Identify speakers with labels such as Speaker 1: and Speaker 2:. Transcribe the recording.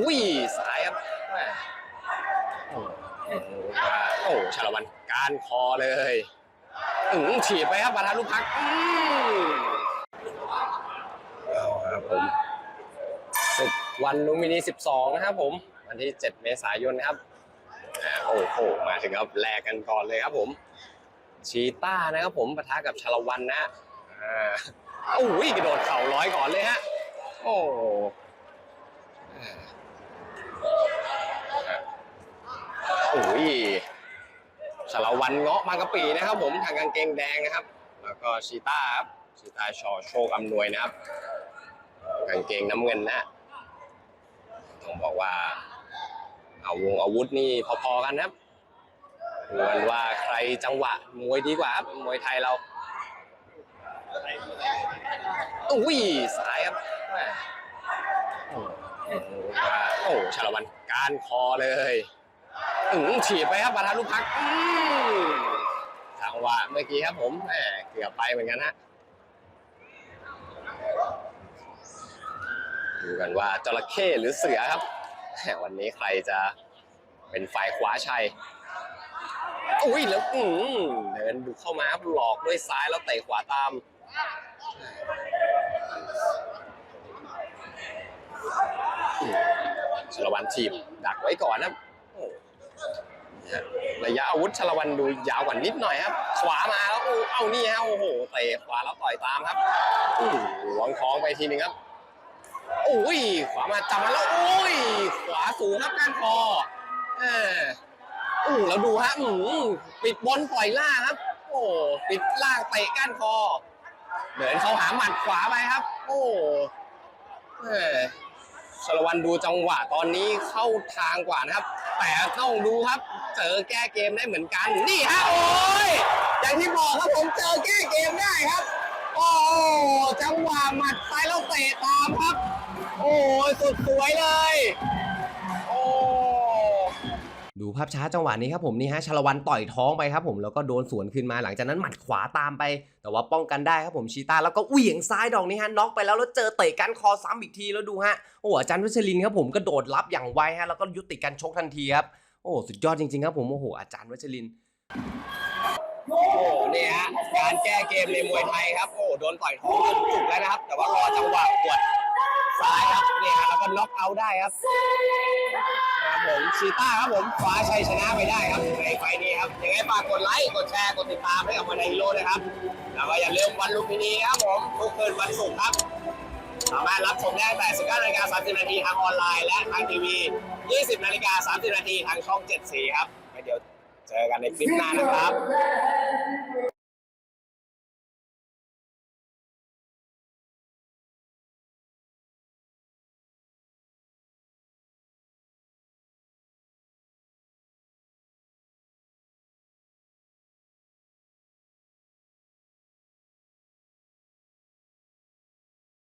Speaker 1: อุ้ยสายครับแม่โอ้โอ้ชาละวันการคอเลยอืมฉีดไปครับประธานลูกพักอืมเอาครับผมศึกวันลุมพินี 12 นะครับผม วันที่ 7 เมษายนครับโอ้โหมาถึงครับแลกกันก่อนเลยครับผมชีต้านะครับผมปะทะกับชาละวันนะฮะอ่าโอ้ยกระโดดเข่าร้อยก่อนเลยฮะ โอ้โอ้ยชาละวันเงาะมากะปีนะครับ ผมทางกางเกงแดงนะครับ แล้วก็ชีต้าครับชีต้าชอโชคอำนวยนะครับ กางเกงน้ำเงินนะต้องบอกว่า เอาวงอาวุธนี่พอๆกันนะครับดูกันว่าใครจังหวะมวยดีกว่าครับมวยไทยเราอุ้ยสายครับโอ้โอ้ชาละวันการคอเลย อืมฉีดไปครับประธานลูกพักอืมจังหวะเมื่อกี้ครับผมแหมเกือบไปเหมือนกันฮะดูกันว่าจระเข้หรือเสือครับวันนี้ใครจะเป็นฝ่ายคว้าชัยอุ้ยแล้วอืมเดินบุกเข้ามาครับหลอกด้วยซ้ายแล้วเตะขวาตามอืมชลวันทีบดักไว้ก่อนนะ ระยะอาวุธชลวันดูยาวกว่านิดหน่อยครับ ขวามาแล้วโอ้เอานี่ฮะโอ้โหเตะขวาแล้วต่อยตามครับอืมหวงท้องไปทีนึงครับโอ้ยขวามาจับมาแล้วโอ้ยขวาสูงครับก้านคอเอออู้แล้วดูฮะอืมปิดบอลปล่อยล่างครับ โอ้ปิดล่างเตะก้านคอเดินเข้าหาหมัดขวาไปครับ โอ้เออชลวันดูจังหวะตอนนี้เข้าทางกว่านะครับ แต่ต้องดูครับ เจอแก้เกมได้เหมือนกัน นี่ฮะโอ้ยอย่างที่บอกครับผมเจอแก้เกมได้ครับ โอ้จังหวะหมัดซ้ายแล้วเตะตามครับ โอ้สุดสวยเลย
Speaker 2: ภาพช้าจังหวะนี้ครับผมนี่ฮะชลวันต่อยท้องไปครับผมแล้วก็โดนสวนขึ้นมาหลังจากนั้นหมัดขวาตามไป แต่ว่าป้องกันได้ครับผมชีตาแล้วก็เหวี่ยงซ้ายดอกนี้ฮะน็อกไปแล้วแล้วเจอเตะก้านคอซ้ำอีกทีแล้วดูฮะโอ้อาจารย์วัชรินครับผมกระโดดรับอย่างไวฮะแล้วก็ยุติการชกทันทีครับโอ้สุดยอดจริงๆครับผมโอ้โหอาจารย์วัชริน
Speaker 1: โอ้โหเนี่ยฮะการแก้เกมในมวยไทยครับ โอ้โหโดนต่อยท้องจนจุกแล้วนะครับ แต่ว่ารอจังหวะ ล็อกเอาท์ได้ครับครับผมชีต้าครับผมคว้าชัยชนะไปได้ครับในไฟล์นี้ครับยังไงฝากกดไลค์กดแชร์กดติดตามให้กับวันไนฮีโร่นะครับแล้วก็อย่าลืมวันลุมพินีครับผมทุกคืนวันศุกร์ครับสามารถรับชมได้ตั้งแต่19นาฬิกา30นาทีทางออนไลน์และทางทีวี 20นาฬิกา30นาทีทางช่อง 7 สีครับแล้เดี๋ยวเจอกันในคลิปหน้านะครับ